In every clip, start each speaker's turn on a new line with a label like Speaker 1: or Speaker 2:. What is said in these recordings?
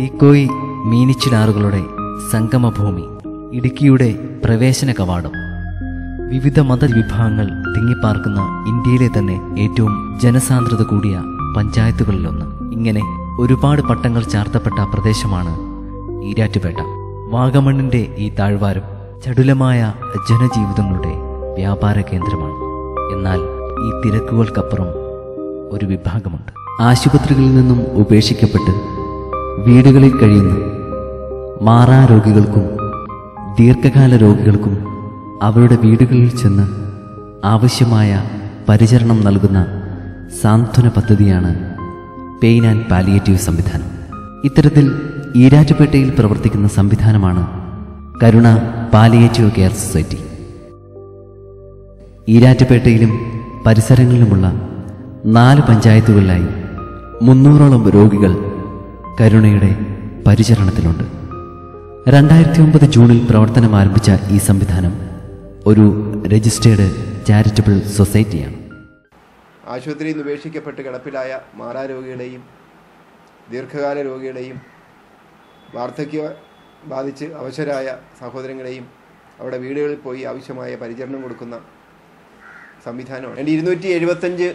Speaker 1: തീക്കോയി മീനിച്ചിലാറുകളുടെ സംഗമഭൂമി ഇടുക്കിയുടെ പ്രവേശന കവാടം. വിവിധ മതവിഭാഗങ്ങൾ തിങ്ങിപ്പാർക്കുന്ന ഇന്ത്യയിലെ തന്നെ ഏറ്റവും ജനസാന്ദ്രത കൂടിയ പഞ്ചായത്തുകളിലൊന്ന്. ഇങ്ങനെ ഒരുപാട് പട്ടങ്ങൾ ചാർത്തപ്പെട്ട പ്രദേശമാണ് ഈരാറ്റുപേട്ട. വാഗമണ്ണിന്റെ ഈ താഴ്വാരം ചടുലമായ ജനജീവിതങ്ങളുടെ വ്യാപാര കേന്ദ്രമാണ്. എന്നാൽ ഈ തിരക്കുകൾക്കപ്പുറം ഒരു വിഭാഗമുണ്ട്. ആശുപത്രികളിൽ നിന്നും ഉപേക്ഷിക്കപ്പെട്ട് വീടുകളിൽ കഴിയുന്ന മാറാരോഗികൾക്കും ദീർഘകാല രോഗികൾക്കും അവരുടെ വീടുകളിൽ ചെന്ന് ആവശ്യമായ പരിചരണം നൽകുന്ന സാന്ത്വന പദ്ധതിയാണ് പെയിൻ ആൻഡ് പാലിയേറ്റീവ് സംവിധാനം. ഇത്തരത്തിൽ ഈരാറ്റുപേട്ടയിൽ പ്രവർത്തിക്കുന്ന സംവിധാനമാണ് കരുണ പാലിയേറ്റീവ് കെയർ സൊസൈറ്റി. ഈരാറ്റുപേട്ടയിലും പരിസരങ്ങളിലുമുള്ള നാല് പഞ്ചായത്തുകളിലായി മുന്നൂറോളം രോഗികൾ കരുണയുടെ പരിചരണത്തിലുണ്ട്. രണ്ടായിരത്തി ഒമ്പത് ജൂണിൽ പ്രവർത്തനം ആരംഭിച്ച ഈ സംവിധാനം ഒരു രജിസ്റ്റേർഡ് ചാരിറ്റബിൾ സൊസൈറ്റിയാണ്.
Speaker 2: ആശുപത്രിയിൽ നിന്ന് ഉപേക്ഷിക്കപ്പെട്ട് കിടപ്പിലായ മാറാരോഗികളെയും ദീർഘകാല രോഗികളെയും വാർദ്ധക്യ ബാധിച്ച് അവശരായ സഹോദരങ്ങളെയും അവിടെ വീടുകളിൽ പോയി ആവശ്യമായ പരിചരണം കൊടുക്കുന്ന സംവിധാനമാണ്. രണ്ട് ഇരുന്നൂറ്റി എഴുപത്തഞ്ച്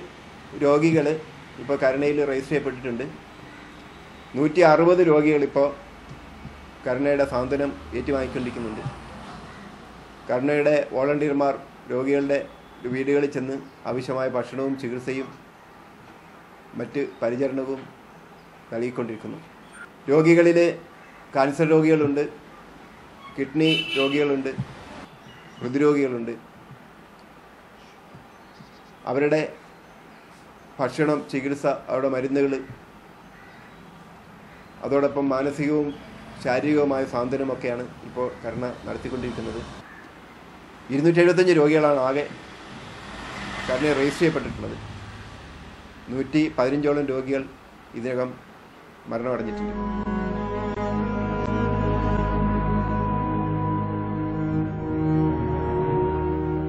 Speaker 2: രോഗികൾ ഇപ്പോൾ കരുണയിൽ രജിസ്റ്റർ ചെയ്യപ്പെട്ടിട്ടുണ്ട്. നൂറ്റി അറുപത് രോഗികൾ ഇപ്പോൾ കരുണയുടെ സാന്ത്വനം ഏറ്റുവാങ്ങിക്കൊണ്ടിരിക്കുന്നുണ്ട്. കരുണയുടെ വോളണ്ടിയർമാർ രോഗികളുടെ വീടുകളിൽ ചെന്ന് ആവശ്യമായ ഭക്ഷണവും ചികിത്സയും മറ്റ് പരിചരണവും നൽകിക്കൊണ്ടിരിക്കുന്നു. രോഗികളിൽ കാൻസർ രോഗികളുണ്ട് കിഡ്നി രോഗികളുണ്ട് ഹൃദ്രോഗികളുണ്ട്. അവരുടെ ഭക്ഷണം ചികിത്സ അവരുടെ മരുന്നുകൾ അതോടൊപ്പം മാനസികവും ശാരീരികവുമായ സാന്ത്വനമൊക്കെയാണ് ഇപ്പോൾ കരുണ നടത്തിക്കൊണ്ടിരിക്കുന്നത്. ഇരുന്നൂറ്റി എഴുപത്തഞ്ച് രോഗികളാണ് ആകെ കരുണ രജിസ്റ്റർ ചെയ്യപ്പെട്ടിട്ടുള്ളത്. നൂറ്റി പതിനഞ്ചോളം രോഗികൾ ഇതിനകം മരണമടഞ്ഞിട്ടുണ്ട്.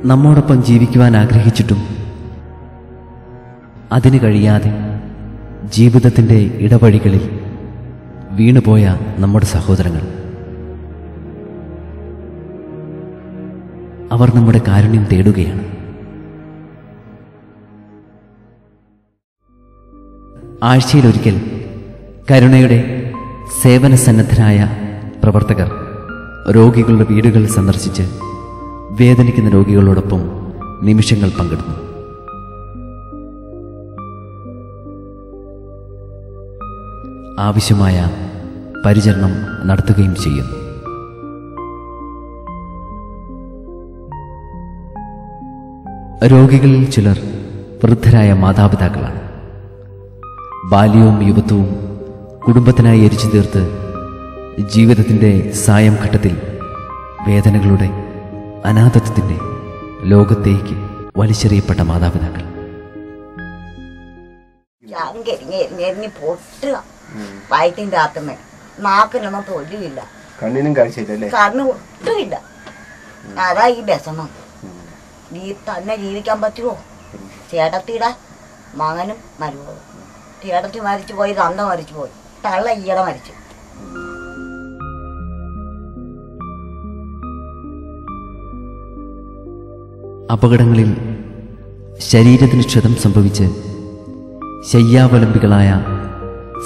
Speaker 1: നമ്മോടൊപ്പം ജീവിക്കുവാൻ ആഗ്രഹിച്ചിട്ടും അതിന് കഴിയാതെ ജീവിതത്തിന്റെ ഇടവഴികളിൽ വീണുപോയ നമ്മുടെ സഹോദരങ്ങൾ. അവർ നമ്മുടെ കാരുണ്യം തേടുകയാണ്. ആഴ്ചയിലൊരിക്കൽ കരുണയുടെ സേവന സന്നദ്ധരായ പ്രവർത്തകർ രോഗികളുടെ വീടുകൾ സന്ദർശിച്ച് വേദനിക്കുന്ന രോഗികളോടൊപ്പം നിമിഷങ്ങൾ പങ്കിടുന്നു. ആവശ്യമായ പരിചരണം നടത്തുകയും ചെയ്യുന്നു. രോഗികളിൽ ചിലർ വൃദ്ധരായ മാതാപിതാക്കളാണ്. ബാല്യവും യുവത്വവും കുടുംബത്തിനായി എരിച്ചു തീർത്ത് ജീവിതത്തിന്റെ സായം ഘട്ടത്തിൽ വേദനകളുടെ അനാഥത്വത്തിന്റെ ലോകത്തേക്ക് വലിച്ചെറിയപ്പെട്ട മാതാപിതാക്കൾ.
Speaker 3: ചങ്കിരിഞ്ഞ് എരിഞ്ഞ് പൊട്ടുക. വയറ്റിന്റെ അകത്തുമേ നാക്കിനൊന്നും തൊഴിലില്ല
Speaker 2: കണ്ണിനും കാഴ്ചയില്ലല്ലേ?
Speaker 3: കണ്ണ് ഒട്ടുമില്ല. അതാ ഈ വ്യസനം ഈ തന്നെ ജീവിക്കാൻ പറ്റുമോ ചേട്ടത്തിയുടെ മകനും മരുമകളും. ചേട്ടത്തി മരിച്ചു പോയി തന്ത മരിച്ചു പോയി. തള്ള ഈയിടെ മരിച്ചു.
Speaker 1: അപകടങ്ങളിൽ ശരീരത്തിന് ക്ഷതം സംഭവിച്ച് ശയ്യാവലംബികളായ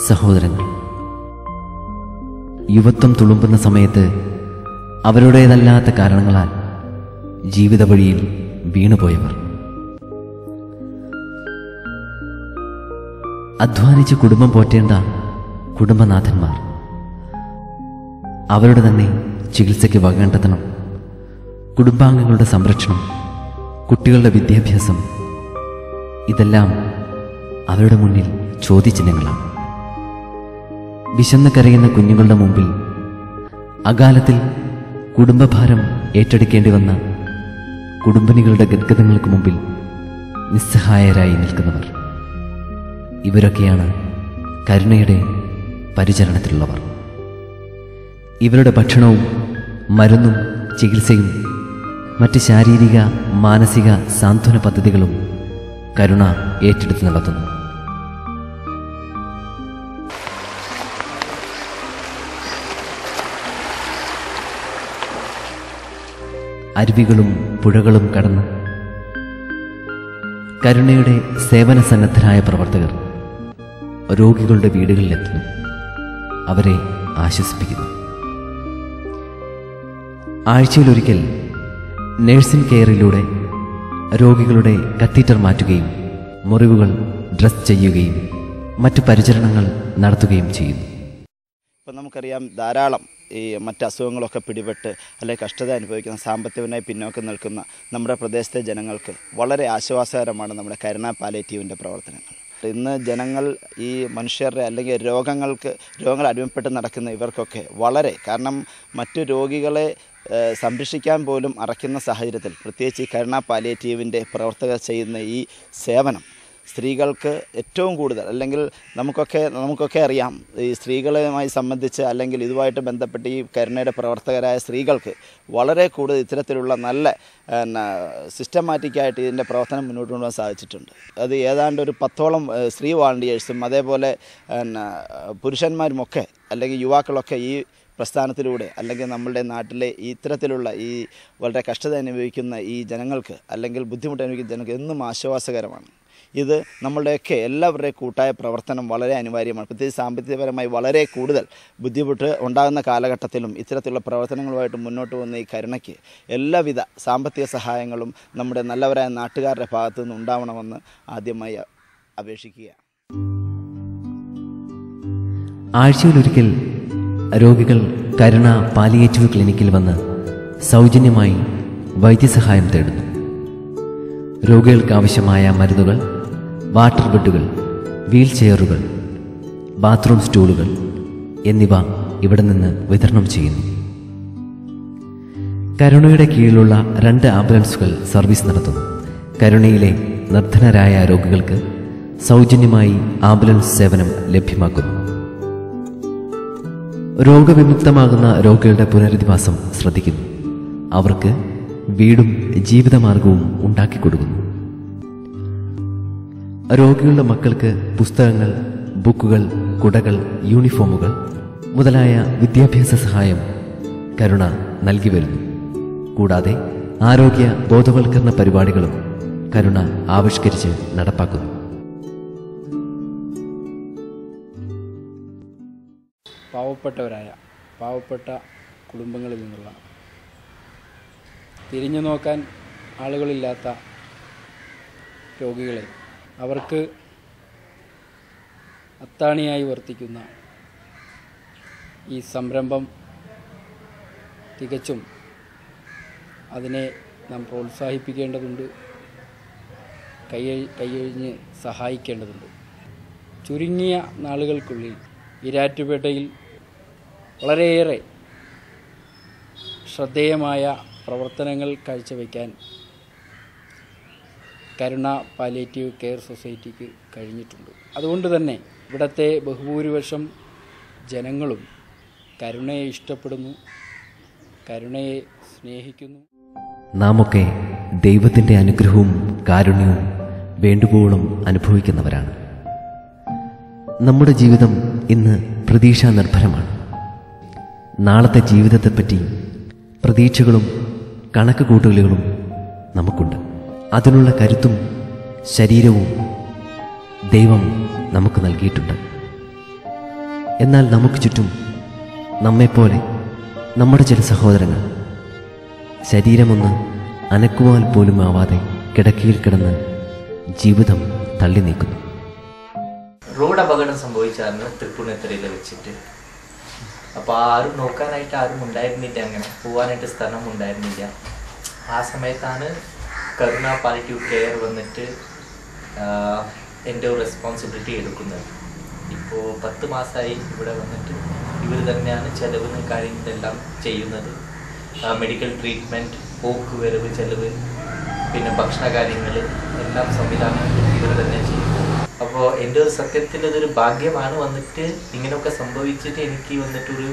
Speaker 1: സഹോദരങ്ങൾ. യുവത്വം തുളുമ്പുന്ന സമയത്ത് അവരുടേതല്ലാത്ത കാരണങ്ങളാൽ ജീവിത വഴിയിൽ വീണുപോയവർ. അധ്വാനിച്ച് കുടുംബം പോറ്റേണ്ട കുടുംബനാഥന്മാർ. അവരുടെ തന്നെ ചികിത്സയ്ക്ക് വകേണ്ടതണം കുടുംബാംഗങ്ങളുടെ സംരക്ഷണം കുട്ടികളുടെ വിദ്യാഭ്യാസം ഇതെല്ലാം അവരുടെ മുന്നിൽ ചോദ്യചിഹ്നങ്ങളാണ്. വിശന്ന് കരയുന്ന കുഞ്ഞുങ്ങളുടെ മുമ്പിൽ അകാലത്തിൽ കുടുംബഭാരം ഏറ്റെടുക്കേണ്ടി വന്ന കുടുംബിനികളുടെ ഗദ്ഗതങ്ങൾക്ക് മുമ്പിൽ നിസ്സഹായരായി നിൽക്കുന്നവർ. ഇവരൊക്കെയാണ് കരുണയുടെ പരിചരണത്തിലുള്ളവർ. ഇവരുടെ ഭക്ഷണവും മരുന്നും ചികിത്സയും മറ്റ് ശാരീരിക മാനസിക സാന്ത്വന പദ്ധതികളും കരുണ ഏറ്റെടുത്ത് നടത്തുന്നു. അരുവികളും പുഴകളും കടന്ന്. കരുണയുടെ സേവന സന്നദ്ധരായ പ്രവർത്തകർ രോഗികളുടെ വീടുകളിലെത്തുന്നു. അവരെ ആശ്വസിപ്പിക്കുന്നു. ആഴ്ചയിലൊരിക്കൽ നഴ്സിംഗ് കെയറിലൂടെ രോഗികളുടെ കത്തീറ്റർ മാറ്റുകയും മുറിവുകൾ ഡ്രസ് ചെയ്യുകയും മറ്റു പരിചരണങ്ങൾ നടത്തുകയും ചെയ്യുന്നു.
Speaker 4: ഇപ്പം നമുക്കറിയാം ധാരാളം ഈ മറ്റ് അസുഖങ്ങളൊക്കെ പിടിപെട്ട് അല്ലെങ്കിൽ കഷ്ടത അനുഭവിക്കുന്ന സാമ്പത്തികമായി പിന്നോക്കം നിൽക്കുന്ന നമ്മുടെ പ്രദേശത്തെ ജനങ്ങൾക്ക് വളരെ ആശ്വാസകരമാണ് നമ്മുടെ കരുണ പാലേറ്റീവിന്റെ പ്രവർത്തനങ്ങൾ. ഇന്ന് ജനങ്ങൾ ഈ മനുഷ്യരുടെ അല്ലെങ്കിൽ രോഗങ്ങൾക്ക് രോഗങ്ങൾ അടിമപ്പെട്ട് നടക്കുന്ന ഇവർക്കൊക്കെ വളരെ കാരണം മറ്റു രോഗികളെ സംരക്ഷിക്കാൻ പോലും അറയ്ക്കുന്ന സാഹചര്യത്തിൽ പ്രത്യേകിച്ച് ഈ കരുണ പാലിയേറ്റീവിന്റെ പ്രവർത്തകർ ചെയ്യുന്ന ഈ സേവനം സ്ത്രീകൾക്ക് ഏറ്റവും കൂടുതൽ അല്ലെങ്കിൽ നമുക്കൊക്കെ നമുക്കൊക്കെ അറിയാം ഈ സ്ത്രീകളുമായി സംബന്ധിച്ച് അല്ലെങ്കിൽ ഇതുമായിട്ട് ബന്ധപ്പെട്ട് ഈ കരുണയുടെ പ്രവർത്തകരായ സ്ത്രീകൾക്ക് വളരെ കൂടുതൽ ഇത്തരത്തിലുള്ള നല്ല സിസ്റ്റമാറ്റിക്കായിട്ട് ഇതിന്റെ പ്രവർത്തനം മുന്നോട്ട് കൊണ്ടുപോകാൻ സാധിച്ചിട്ടുണ്ട്. അത് ഏതാണ്ട് ഒരു പത്തോളം സ്ത്രീ വാളണ്ടിയേഴ്സും അതേപോലെ പുരുഷന്മാരുമൊക്കെ അല്ലെങ്കിൽ യുവാക്കളൊക്കെ ഈ പ്രസ്ഥാനത്തിലൂടെ അല്ലെങ്കിൽ നമ്മളുടെ നാട്ടിലെ ഇത്തരത്തിലുള്ള ഈ വളരെ കഷ്ടത അനുഭവിക്കുന്ന ഈ ജനങ്ങൾക്ക് അല്ലെങ്കിൽ ബുദ്ധിമുട്ട് അനുഭവിക്കുന്ന ജനങ്ങൾക്ക് എന്നും ആശ്വാസകരമാണ്. ഇത് നമ്മളുടെയൊക്കെ എല്ലാവരുടെയും കൂട്ടായ പ്രവർത്തനം വളരെ അനിവാര്യമാണ്. പ്രത്യേകിച്ച് സാമ്പത്തികപരമായി വളരെ കൂടുതൽ ബുദ്ധിമുട്ട് ഉണ്ടാകുന്ന കാലഘട്ടത്തിലും ഇത്തരത്തിലുള്ള പ്രവർത്തനങ്ങളുമായിട്ട് മുന്നോട്ട് വന്ന ഈ കരുണയ്ക്ക് എല്ലാവിധ സാമ്പത്തിക സഹായങ്ങളും നമ്മുടെ നല്ലവരായ നാട്ടുകാരുടെ ഭാഗത്തു നിന്ന് ഉണ്ടാവണമെന്ന് ആദ്യമായി അപേക്ഷിക്കുക
Speaker 1: ആഴ്ചയിലൊരിക്കൽ രോഗികൾ കരുണ പാലിയേറ്റീവ് ക്ലിനിക്കിൽ വന്ന് സൗജന്യമായി വൈദ്യസഹായം തേടുന്നു. രോഗികൾക്ക് ആവശ്യമായ മരുന്നുകൾ വാട്ടർ ബെഡുകൾ വീൽ ചെയറുകൾ ബാത്റൂം സ്റ്റൂളുകൾ എന്നിവ ഇവിടെ നിന്ന് വിതരണം ചെയ്യുന്നു. കരുണയുടെ കീഴിലുള്ള രണ്ട് ആംബുലൻസുകൾ സർവീസ് നടത്തുന്നു. കരുണയിലെ നിർദ്ധനരായ രോഗികൾക്ക് സൗജന്യമായി ആംബുലൻസ് സേവനം ലഭ്യമാക്കുന്നു. രോഗവിമുക്തമാകുന്ന രോഗികളുടെ പുനരധിവാസം ശ്രദ്ധിക്കുന്നു. അവർക്ക് വീടും ജീവിതമാർഗവും ഉണ്ടാക്കിക്കൊടുക്കുന്നു. രോഗികളുടെ മക്കൾക്ക് പുസ്തകങ്ങൾ ബുക്കുകൾ കുടകൾ യൂണിഫോമുകൾ മുതലായ വിദ്യാഭ്യാസ സഹായം കരുണ നൽകി വരുന്നു. കൂടാതെ ആരോഗ്യ ബോധവൽക്കരണ പരിപാടികളും കരുണ ആവിഷ്കരിച്ച് നടപ്പാക്കുന്നു.
Speaker 5: പാവപ്പെട്ടവരായ പാവപ്പെട്ട കുടുംബങ്ങളിൽ നിന്നുള്ള തിരിഞ്ഞു നോക്കാൻ ആളുകളില്ലാത്ത രോഗികളെ അവർക്ക് അത്താണിയായി വർത്തിക്കുന്ന ഈ സംരംഭം തികച്ചും അതിനെ നാം പ്രോത്സാഹിപ്പിക്കേണ്ടതുണ്ട് കൈ കൈയഴിഞ്ഞ് സഹായിക്കേണ്ടതുണ്ട്. ചുരുങ്ങിയ നാളുകൾക്കുള്ളിൽ ഇരാറ്റുപേട്ടയിൽ വളരെയേറെ ശ്രദ്ധേയമായ പ്രവർത്തനങ്ങൾ കാഴ്ചവെക്കാൻ കരുണ പാലിയേറ്റീവ് കെയർ സൊസൈറ്റിക്ക് കഴിഞ്ഞിട്ടുണ്ട്. അതുകൊണ്ട് തന്നെ ഇവിടുത്തെ ബഹുഭൂരിപക്ഷം ജനങ്ങളും കരുണയെ ഇഷ്ടപ്പെടുന്നു കരുണയെ സ്നേഹിക്കുന്നു.
Speaker 1: നാമൊക്കെ ദൈവത്തിന്റെ അനുഗ്രഹവും കാരുണ്യവും വേണ്ടുവോളം അനുഭവിക്കുന്നവരാണ്. നമ്മുടെ ജീവിതം ഇന്ന് പ്രതീക്ഷാ നിർഭരമാണ് നാളത്തെ ജീവിതത്തെപ്പറ്റി പ്രതീക്ഷകളും കണക്ക് കൂട്ടലുകളും നമുക്കുണ്ട്. അതിനുള്ള കരുത്തും ശരീരവും ദൈവം നമുക്ക് നൽകിയിട്ടുണ്ട്. എന്നാൽ നമുക്ക് ചുറ്റും നമ്മെപ്പോലെ നമ്മുടെ ചില സഹോദരങ്ങൾ ശരീരമൊന്ന് അനക്കുവാൻ പോലും ആവാതെ കിടക്കയിൽ കിടന്ന് ജീവിതം തള്ളി നീക്കുന്നു.
Speaker 6: റോഡ് അപകടം സംഭവിച്ചായിരുന്നു തൃപ്പൂണിത്തറയിൽ വെച്ചിട്ട്. അപ്പോൾ ആരും നോക്കാനായിട്ട് ആരും ഉണ്ടായിരുന്നില്ല അങ്ങനെ. പോകാനായിട്ട് സ്ഥലം ഉണ്ടായിരുന്നില്ല. ആ സമയത്താണ് കരുണ പാലിറ്റീവ് കെയർ വന്നിട്ട് എന്റെ ഒരു റെസ്പോൺസിബിലിറ്റി എടുക്കുന്നത്. ഇപ്പോൾ പത്ത് മാസമായി ഇവിടെ വന്നിട്ട് ഇവർ തന്നെയാണ് ചെലവിന് കാര്യങ്ങളെല്ലാം ചെയ്യുന്നത്. മെഡിക്കൽ ട്രീറ്റ്മെന്റ് പോക്ക് വരവ് ചെലവ് പിന്നെ ഭക്ഷണ കാര്യങ്ങൾ എല്ലാം സംവിധാനം ഇവർ തന്നെ ചെയ്യും അപ്പോൾ എന്റെ ഒരു സത്യത്തിൽ അതൊരു ഭാഗ്യമാണ് വന്നിട്ട് ഇങ്ങനെയൊക്കെ സംഭവിച്ചിട്ട് എനിക്ക് വന്നിട്ടൊരു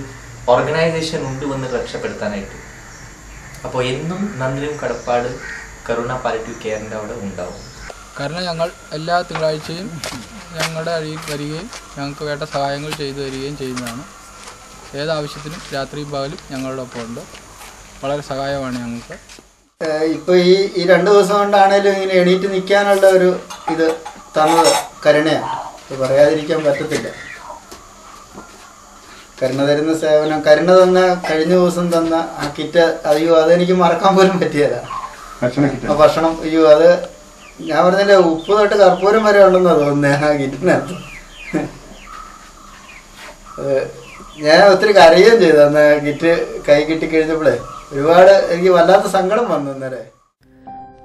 Speaker 6: ഓർഗനൈസേഷൻ ഉണ്ട് വന്ന് രക്ഷപ്പെടുത്താനായിട്ട്. അപ്പോൾ എന്നും നന്ദിയും കടപ്പാട് കരുണ പാലിറ്റീവ് കെയറിന്റെ അവിടെ ഉണ്ടാവും.
Speaker 7: കാരണം ഞങ്ങൾ എല്ലാ തിങ്കളാഴ്ചയും ഞങ്ങളുടെ അഴി വരികയും ഞങ്ങൾക്ക് വേണ്ട സഹായങ്ങൾ ചെയ്തു തരികയും ചെയ്യുന്നതാണ്. ഏതാവശ്യത്തിനും രാത്രി പകലും ഞങ്ങളുടെ ഒപ്പം ഉണ്ട്. വളരെ സഹായമാണ് ഞങ്ങൾക്ക്.
Speaker 8: ഇപ്പോൾ ഇപ്പൊ ഈ ഈ രണ്ട് ദിവസം കൊണ്ടാണേലും ഇങ്ങനെ എണീറ്റ് നിൽക്കാനുള്ള ഒരു ഇത് തന്നത് കരുണയാണ്. പറയാതിരിക്കാൻ പറ്റത്തില്ല. കരുണ തരുന്ന സേവനം കരുണ തന്ന കഴിഞ്ഞ ദിവസം തന്ന ആ കിറ്റ് അയ്യോ അതെനിക്ക് മറക്കാൻ പോലും പറ്റിയല്ല
Speaker 2: ഭക്ഷണം
Speaker 8: അയ്യോ അത് ഞാൻ പറഞ്ഞില്ലേ ഉപ്പ് തൊട്ട് കർപ്പൂരം വരെ ഉണ്ടെന്ന് തോന്നുന്നേ ആ കിറ്റിനകത്ത് ഞാൻ ഒത്തിരി കരയുകയും ചെയ്തു അന്ന് കിറ്റ് കൈ കിട്ടി കഴിഞ്ഞപ്പോഴേ ഒരുപാട് എനിക്ക് വല്ലാത്ത സങ്കടം വന്നു അന്നേരെ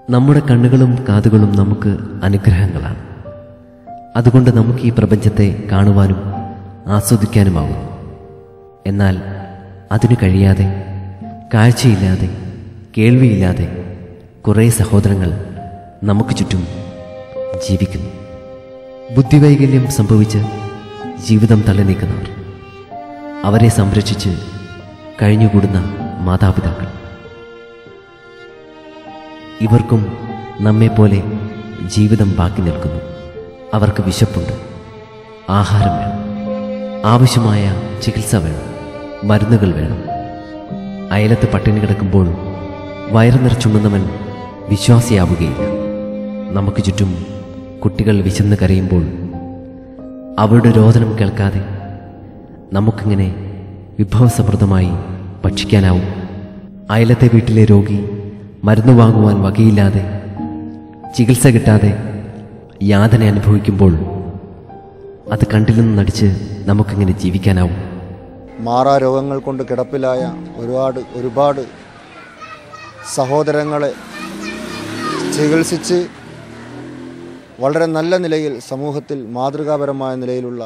Speaker 1: നമ്മുടെ കണ്ണുകളും കാതുകളും നമുക്ക് അനുഗ്രഹങ്ങളാണ്. അതുകൊണ്ട് നമുക്ക് ഈ പ്രപഞ്ചത്തെ കാണുവാനും ആസ്വദിക്കാനുമാകും എന്നാൽ അതിനു കഴിയാതെ കാഴ്ചയില്ലാതെ കേൾവിയില്ലാതെ കുറേ സഹോദരങ്ങൾ നമുക്ക് ചുറ്റും ജീവിക്കുന്നു. ബുദ്ധിവൈകല്യം സംഭവിച്ച് ജീവിതം തള്ളി നീക്കുന്നവർ. അവരെ സംരക്ഷിച്ച് കഴിഞ്ഞുകൂടുന്ന മാതാപിതാക്കൾ. ഇവർക്കും നമ്മെപ്പോലെ ജീവിതം ബാക്കി നിൽക്കുന്നു. അവർക്ക് വിശപ്പുണ്ട് ആഹാരം വേണം ആവശ്യമായ ചികിത്സ വേണം മരുന്നുകൾ വേണം. അയലത്ത് പട്ടിണി കിടക്കുമ്പോൾ വയറു നിറച്ചുണ്ണുന്നവൻ വിശ്വാസിയാവുകയില്ല. നമുക്ക് ചുറ്റും കുട്ടികൾ വിശന്ന് കരയുമ്പോൾ അവരുടെ രോദനം കേൾക്കാതെ നമുക്കിങ്ങനെ വിഭവസമൃദ്ധമായി ഭക്ഷിക്കാനാവും. അയലത്തെ വീട്ടിലെ രോഗി മരുന്ന് വാങ്ങുവാൻ വകയില്ലാതെ ചികിത്സ കിട്ടാതെ യാതന അനുഭവിക്കുമ്പോൾ അത് കണ്ടിൽ നിന്ന് നടിച്ച് നമുക്കിങ്ങനെ ജീവിക്കാനാവും.
Speaker 9: മാറാ രോഗങ്ങൾ കൊണ്ട് കിടപ്പിലായ ഒരുപാട് ഒരുപാട് സഹോദരങ്ങളെ ചികിത്സിച്ച് വളരെ നല്ല നിലയിൽ സമൂഹത്തിൽ മാതൃകാപരമായ നിലയിലുള്ള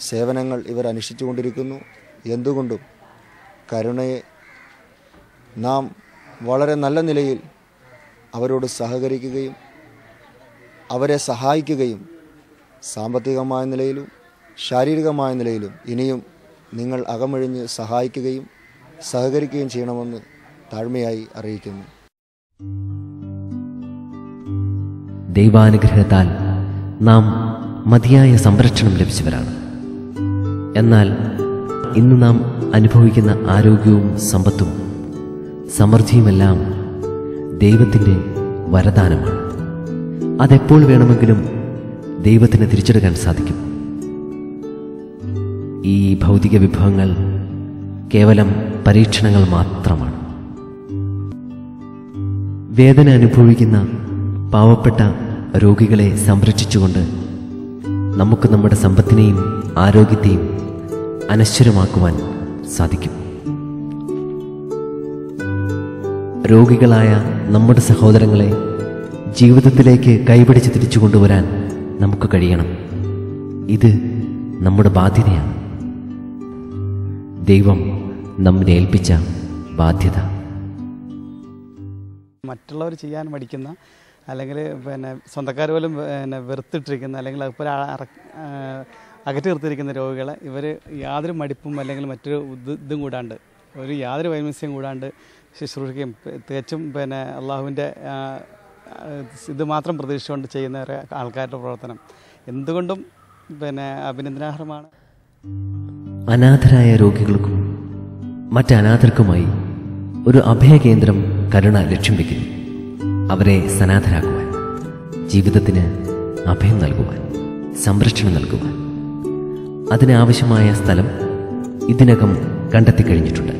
Speaker 9: സേവനങ്ങൾ ഇവർ അനുഷ്ഠിച്ചുകൊണ്ടിരിക്കുന്നു. എന്തുകൊണ്ടും കരുണയെ നാം വളരെ നല്ല നിലയിൽ അവരോട് സഹകരിക്കുകയും അവരെ സഹായിക്കുകയും സാമ്പത്തികമായ നിലയിലും ശാരീരികമായ നിലയിലും ഇനിയും നിങ്ങൾ അകമഴിഞ്ഞ് സഹായിക്കുകയും സഹകരിക്കുകയും ചെയ്യണമെന്ന് താഴ്മയായി അറിയിക്കുന്നു.
Speaker 1: ദൈവാനുഗ്രഹത്താൽ നാം മതിയായ സംരക്ഷണം ലഭിച്ചവരാണ്. എന്നാൽ ഇന്ന് നാം അനുഭവിക്കുന്ന ആരോഗ്യവും സമ്പത്തും സമൃദ്ധിയുമെല്ലാം ദൈവത്തിന്റെ വരദാനമാണ്. അതെപ്പോൾ വേണമെങ്കിലും ദൈവത്തിന് തിരിച്ചെടുക്കാൻ സാധിക്കും. ഈ ഭൗതിക വിഭവങ്ങൾ കേവലം പരീക്ഷണങ്ങൾ മാത്രമാണ്. വേദന അനുഭവിക്കുന്ന പാവപ്പെട്ട രോഗികളെ സംരക്ഷിച്ചുകൊണ്ട് നമുക്ക് നമ്മുടെ സമ്പത്തിനെയും ആരോഗ്യത്തെയും അനശ്വരമാക്കുവാൻ സാധിക്കും. രോഗികളായ നമ്മുടെ സഹോദരങ്ങളെ ജീവിതത്തിലേക്ക് കൈപിടിച്ച് തിരിച്ചു കൊണ്ടുവരാൻ നമുക്ക് കഴിയണം. ഇത് നമ്മുടെ ബാധ്യതയാണ്. ദൈവം നമ്മെ ഏൽപ്പിച്ച ബാധ്യത.
Speaker 10: മറ്റുള്ളവർ ചെയ്യാൻ മടിക്കുന്ന അല്ലെങ്കിൽ പിന്നെ സ്വന്തക്കാർ പോലും പിന്നെ വെറുത്തിട്ടിരിക്കുന്ന അല്ലെങ്കിൽ അതുപോലെ അകറ്റി നിർത്തിയിരിക്കുന്ന രോഗികളെ ഇവർ യാതൊരു മടിപ്പും അല്ലെങ്കിൽ മറ്റൊരു ഇത് കൂടാണ്ട് ഒരു യാതൊരു വൈമസ്യം കൂടാണ്ട് ശുശ്രൂഷിക്കുകയും തികച്ചും പിന്നെ അള്ളാഹുവിന്റെ ഇത് മാത്രം പ്രതീക്ഷിച്ചുകൊണ്ട് ചെയ്യുന്ന ആൾക്കാരുടെ പ്രവർത്തനം. എന്തുകൊണ്ടും പിന്നെ അഭിനന്ദനാർഹമാണ്.
Speaker 1: അനാഥരായ രോഗികൾക്കും മറ്റ് അനാഥർക്കുമായി ഒരു അഭയകേന്ദ്രം കരുണ ലക്ഷ്യം വയ്ക്കുന്നു. അവരെ സനാഥരാക്കുവാൻ ജീവിതത്തിന് അഭയം നൽകുവാൻ സംരക്ഷണം നൽകുവാൻ. അതിനാവശ്യമായ സ്ഥലം ഇതിനകം കണ്ടെത്തി കഴിഞ്ഞിട്ടുണ്ട്.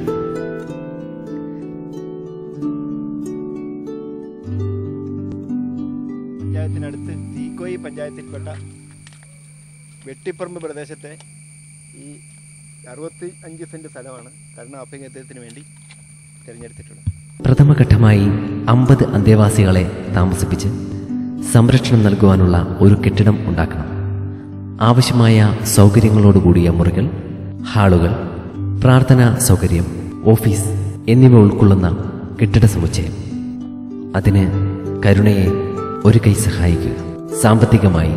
Speaker 2: പഞ്ചായത്തിനടുത്ത് തീക്കോയി പഞ്ചായത്തിൽപ്പെട്ട വെട്ടിപ്പറമ്പ് പ്രദേശത്തെ ഈ അറുപത്തി അഞ്ച് സെന്റ് സ്ഥലമാണ് കരുണാഭ്യത്തിന് വേണ്ടി തിരഞ്ഞെടുത്തിട്ടുള്ളത്.
Speaker 1: പ്രഥമഘട്ടമായി അമ്പത് അന്തേവാസികളെ താമസിപ്പിച്ച് സംരക്ഷണം നൽകുവാനുള്ള ഒരു കെട്ടിടം ഉണ്ടാക്കണം. ആവശ്യമായ സൗകര്യങ്ങളോടുകൂടിയ മുറികൾ ഹാളുകൾ പ്രാർത്ഥനാ സൗകര്യം ഓഫീസ് എന്നിവ ഉൾക്കൊള്ളുന്ന കെട്ടിട സമുച്ചയം. അതിന് കരുണയെ ഒരു കൈ സഹായിക്കുക. സാമ്പത്തികമായി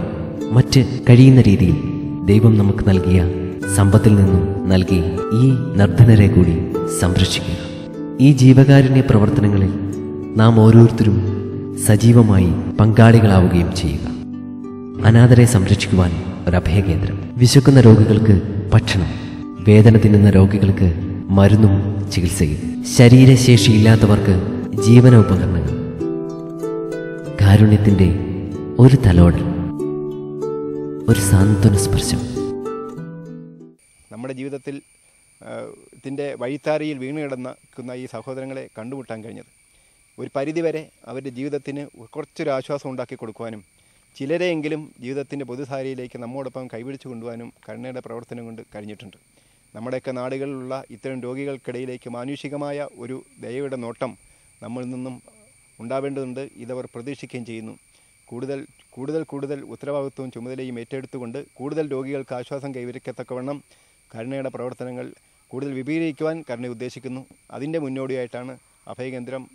Speaker 1: മറ്റ് കഴിയുന്ന രീതിയിൽ ദൈവം നമുക്ക് നൽകിയ സമ്പത്തിൽ നിന്നും നൽകി ഈ നർദ്ധനരെ കൂടി സംരക്ഷിക്കുക. ഈ ജീവകാരുണ്യ പ്രവർത്തനങ്ങളിൽ നാം ഓരോരുത്തരും സജീവമായി പങ്കാളികളാവുകയും ചെയ്യുക. അനാഥരെ സംരക്ഷിക്കുവാൻ ഒരു അഭയകേന്ദ്രം വിശക്കുന്ന രോഗികൾക്ക് ഭക്ഷണം. വേദന തിന്നുന്ന രോഗികൾക്ക് മരുന്നും ചികിത്സയും. ശരീരശേഷിയില്ലാത്തവർക്ക് ജീവന ഉപകരണങ്ങൾ കാരുണ്യത്തിന്റെ ഒരു തലോടൽ. ഒരു സാന്ത്വന സ്പർശം.
Speaker 2: നമ്മുടെ ജീവിതത്തിൽ ഇതിന്റെ വഴിത്താരിയിൽ വീണ് കിടന്ന ഈ സഹോദരങ്ങളെ കണ്ടുമുട്ടാൻ കഴിഞ്ഞത്. ഒരു പരിധിവരെ അവരുടെ ജീവിതത്തിന് കുറച്ചൊരു ആശ്വാസം ഉണ്ടാക്കി കൊടുക്കുവാനും ചിലരെയെങ്കിലും ജീവിതത്തിന്റെ പൊതുധാരയിലേക്ക് നമ്മോടൊപ്പം കൈപിടിച്ചു കൊണ്ടുപോകാനും കരുണയുടെ പ്രവർത്തനം കൊണ്ട് കഴിഞ്ഞിട്ടുണ്ട്. നമ്മുടെയൊക്കെ നാടുകളിലുള്ള ഇത്തരം രോഗികൾക്കിടയിലേക്ക് മാനുഷികമായ ഒരു ദയയുടെ നോട്ടം നമ്മളിൽ നിന്നും ഉണ്ടാവേണ്ടതുണ്ട് ഇതവർ പ്രതീക്ഷിക്കുകയും ചെയ്യുന്നു. കൂടുതൽ കൂടുതൽ കൂടുതൽ ഉത്തരവാദിത്വവും ചുമതലയും ഏറ്റെടുത്തുകൊണ്ട് കൂടുതൽ രോഗികൾക്ക് ആശ്വാസം കൈവരിക്കത്തക്കവണ്ണം കരുണയുടെ പ്രവർത്തനങ്ങൾ കൂടുതൽ വിപുലീകരിക്കുവാൻ കരുണ ഉദ്ദേശിക്കുന്നു. അതിന്റെ മുന്നോടിയായിട്ടാണ് അഭയകേന്ദ്രം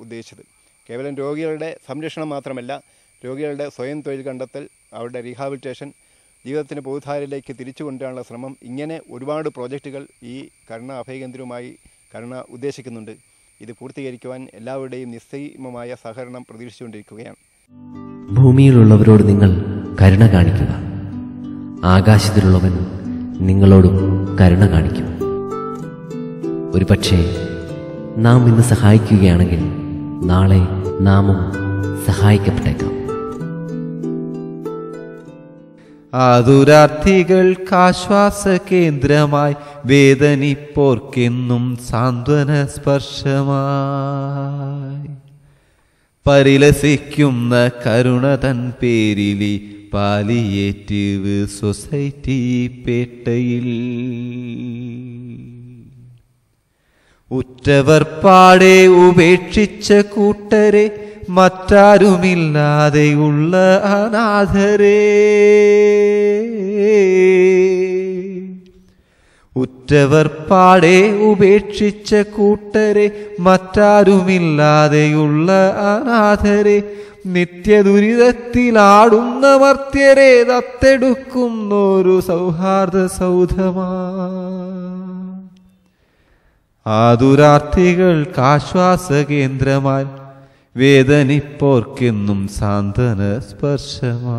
Speaker 2: ഉദ്ദേശിച്ചത്. കേവലം രോഗികളുടെ സംരക്ഷണം മാത്രമല്ല രോഗികളുടെ സ്വയം തൊഴിൽ കണ്ടെത്തൽ അവരുടെ റീഹാബിലിറ്റേഷൻ ജീവിതത്തിന്റെ പൊതുധാരയിലേക്ക് തിരിച്ചു കൊണ്ടുവരാനുള്ള ശ്രമം ഇങ്ങനെ ഒരുപാട് പ്രോജക്റ്റുകൾ ഈ കരുണ അഭയകേന്ദ്രവുമായി കരുണ ഉദ്ദേശിക്കുന്നുണ്ട്. ഇത് പൂർത്തീകരിക്കുവാൻ എല്ലാവരുടെയും നിസ്സീമമായ സഹകരണം പ്രതീക്ഷിച്ചുകൊണ്ടിരിക്കുകയാണ്.
Speaker 1: ഭൂമിയിലുള്ളവരോട് നിങ്ങൾ കരുണ കാണിക്കുക. ആകാശത്തിലുള്ളവൻ നിങ്ങളോടും കരുണ കാണിക്കും. ഒരുപക്ഷെ നാം ഇന്ന് സഹായിക്കുകയാണെങ്കിൽ നാളെ നാമും സഹായിക്കപ്പെട്ടേക്കാം.
Speaker 11: ആതുരാർത്ഥികൾക്കാശ്വാസ കേന്ദ്രമായി വേദനിപ്പോർക്കെന്നും സാന്ത്വന സ്പർശമായി. പരിലസിക്കുന്ന കരുണ തൻ പേരിലി പാലിയേറ്റീവ് സൊസൈറ്റി പേട്ടയിൽ. ഉറ്റവർ പാടെ ഉപേക്ഷിച്ച കൂട്ടരെ മറ്റാരുമില്ലാതെയുള്ള അനാഥരെ. ഉറ്റവർ പാടെ ഉപേക്ഷിച്ച കൂട്ടരെ മറ്റാരുമില്ലാതെയുള്ള അനാഥരെ. നിത്യദുരിതത്തിലാടുന്ന മർത്യരെ ദത്തെടുക്കുന്നൊരു സൗഹാർദ്ദ സൗധമാ. ആതുരാർത്ഥികൾക്കാശ്വാസ കേന്ദ്രമായി വേദനിപ്പോർക്കെന്നും സാന്ത്വന സ്പർശമാ